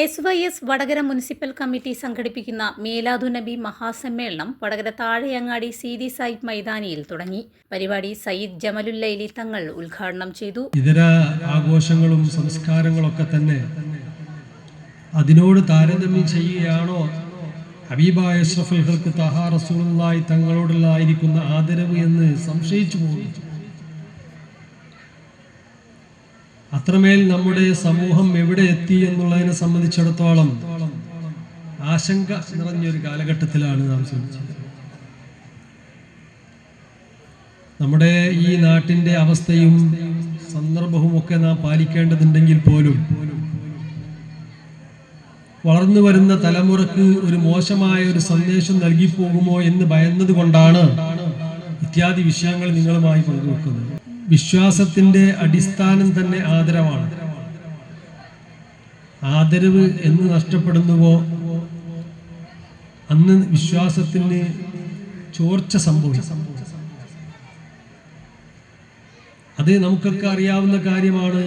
S Y S Vadakara municipal committee സംഘടിപ്പിക്കുന്ന മേലാദു നബി മഹാസമ്മേളനം വടകര താഴെയങ്ങാടി സീതി സായിബ് മൈതാനിയിൽ തുടങ്ങി. പരിപാടി സയ്യിദ് ജമലുല്ലൈലി തങ്ങൾ ഉദ്ഘാടനം ചെയ്തു. ഇതര ആഘോഷങ്ങളും സംസ്കാരങ്ങളൊക്കെ തന്നെ അതിനോട് താരതമ്യം ചെയ്യുകയാണോ? ഹബീബായ അഷ്റഫുൽഹൾക്ക് തഹാ റസൂലുള്ളാഹി തങ്ങളോടുള്ളായിരിക്കുന്ന ആദരവ് എന്ന് സംശയിച്ചു പോകുന്നു. അത്രമേൽ നമ്മുടെ സമൂഹം എവിടെ എത്തി എന്നുള്ളതിനെ സംബന്ധിച്ചിടത്തോളം ആശങ്ക നിറഞ്ഞൊരു കാലഘട്ടത്തിലാണ് നാം ശ്രമിച്ചത്. നമ്മുടെ ഈ നാട്ടിന്റെ അവസ്ഥയും സന്ദർഭവും ഒക്കെ നാം പാലിക്കേണ്ടതുണ്ടെങ്കിൽ പോലും വളർന്നു വരുന്ന തലമുറയ്ക്ക് ഒരു മോശമായ ഒരു സന്ദേശം നൽകി പോകുമോ എന്ന് ഭയന്നതുകൊണ്ടാണ് ഇത്യാദി വിഷയങ്ങൾ നിങ്ങളുമായി പങ്കുവെക്കുന്നത്. വിശ്വാസത്തിന്റെ അടിസ്ഥാനം തന്നെ ആദരവാണ്. ആദരവ് എന്ന് നഷ്ടപ്പെടുന്നുവോ? അന്ന് വിശ്വാസത്തിന് ചോർച്ച സംഭവിക്കും അത് നമുക്കൊക്കെ അറിയാവുന്ന കാര്യമാണ്.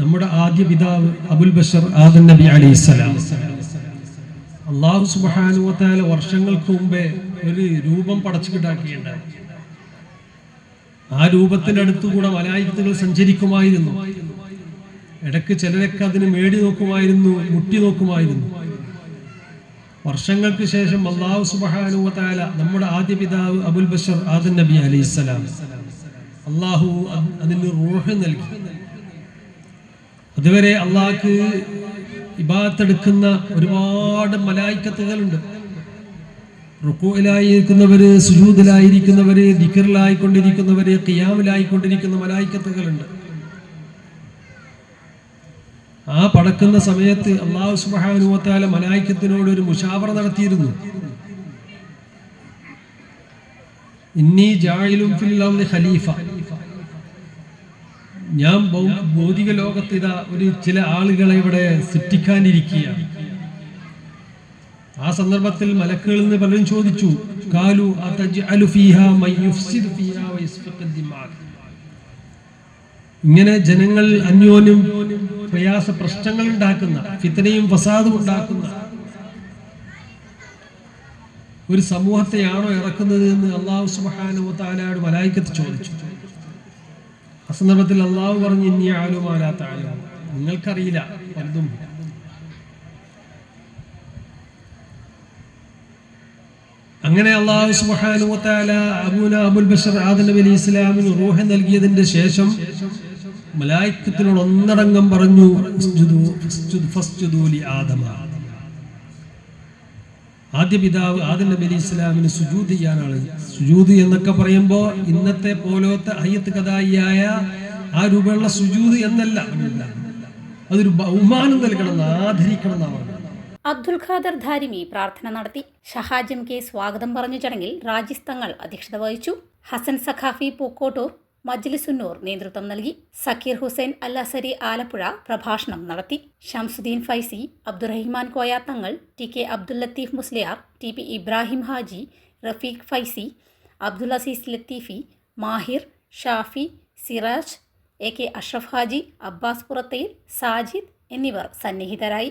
നമ്മുടെ ആദ്യ പിതാവ് അബുൽ ബഷർ ആദൻ നബി അലി ഇസ്ലാം അള്ളാഹു സുബാനുവത്താല വർഷങ്ങൾക്ക് മുമ്പേ ഒരു രൂപം പടച്ചു കിട്ടാക്കിയുണ്ടായി ആ രൂപത്തിന്റെ അടുത്തുകൂടെ മലായികത്തുകൾ സഞ്ചരിക്കുമായിരുന്നു. ഇടയ്ക്ക് ചിലരൊക്കെ അതിന് മേടി നോക്കുമായിരുന്നു മുട്ടി നോക്കുമായിരുന്നു. വർഷങ്ങൾക്ക് ശേഷം അള്ളാഹു സുബാനുവല നമ്മുടെ ആദ്യ പിതാവ് അബുൽ ബഷർ ആദൻ നബി അലൈഹിസ്സലാം അള്ളാഹു അതിന് റൂഹ് നൽകി. അതുവരെ അള്ളാഹ്ക്ക് ഇബാത്തെടുക്കുന്ന ഒരുപാട് മലായിക്കത്തുകളുണ്ട്. റുക്കുവിലായിരിക്കുന്നവര് സുജൂദിലായിരിക്കുന്നവര് ദിക്കറിലായിക്കൊണ്ടിരിക്കുന്നവര് കിയാമിലായിക്കൊണ്ടിരിക്കുന്ന മലായിക്കത്തുകളുണ്ട്. ആ പടക്കുന്ന സമയത്ത് അള്ളാഹു സുബാനുവത്താല മലായിക്കത്തിനോട് ഒരു മുഷാവറ നടത്തിയിരുന്നു. ഇന്നി ഖലീഫ. ഞാൻ ഭൗതിക ലോകത്ത് ഇതാ ഒരു ചില ആളുകളെ ഇവിടെ സൃഷ്ടിക്കാനിരിക്കുകയാണ്. ആ സന്ദർഭത്തിൽ മലക്കുകളിൽ നിന്ന് പലരും ചോദിച്ചു കാലു ഇങ്ങനെ ജനങ്ങൾ അന്യോന്യം പ്രയാസ പ്രശ്നങ്ങൾ ഉണ്ടാക്കുന്ന ഫിത്തനയും ഫസാദും ഉണ്ടാക്കുന്ന ഒരു സമൂഹത്തെയാണോ ഇറക്കുന്നത് എന്ന് അള്ളാഹു സുബാനു താലയോട് മലായിക്കത്ത് ചോദിച്ചു. ആ സന്ദർഭത്തിൽ അള്ളാഹു പറഞ്ഞു ഇനി ആലുമാലാത്ത ആലോ നിങ്ങൾക്കറിയില്ല പലതും. അങ്ങനെ അള്ളാഹു സുബാനു താല അബൂന അബുൽ ബഷർ ആദൻ നബി അലി ഇസ്ലാമിന് റൂഹ നൽകിയതിന്റെ ശേഷം മലായിക്കത്തിനോട് ഒന്നടങ്കം പറഞ്ഞു ആദമ. ആദ്യ പിതാവ് ആദ്യ നബി അലി ഇസ്ലാമിന് സുജൂത് ചെയ്യാനാണ്. സുജൂത് എന്നൊക്കെ പറയുമ്പോൾ ഇന്നത്തെ പോലത്തെ അയ്യത്ത് കഥായിയായ ആ രൂപമുള്ള സുജൂത് എന്നല്ല. അതൊരു ബഹുമാനം നൽകണം ആദരിക്കണം എന്നാണ് അബ്ദുൽ ഖാദർ ധാരിമി പ്രാർത്ഥന നടത്തി. ഷഹാജം കെ സ്വാഗതം പറഞ്ഞ ചടങ്ങിൽ രാജിസ്തങ്ങൾ അധ്യക്ഷത വഹിച്ചു. ഹസൻ സഖാഫി പൂക്കോട്ടൂർ മജ്ലിസുന്നൂർ നേതൃത്വം നൽകി. സക്കീർ ഹുസൈൻ അല്ലാസരി ആലപ്പുഴ പ്രഭാഷണം നടത്തി. Shamsuddin Faizy Abdurahiman Koyathangal T K Abdul Latheef Musliyar T P Ibrahim Haji Rafeeq Faizy Abdul Azeez Lathifi Mahir Shafi Siraj A K Ashraf Haji Abbas പുറത്തയിൽ Sajid എന്നിവർ സന്നിഹിതരായി.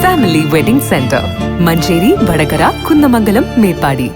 family wedding centre Manjeri Vadakara Kunnamangalam Meppadi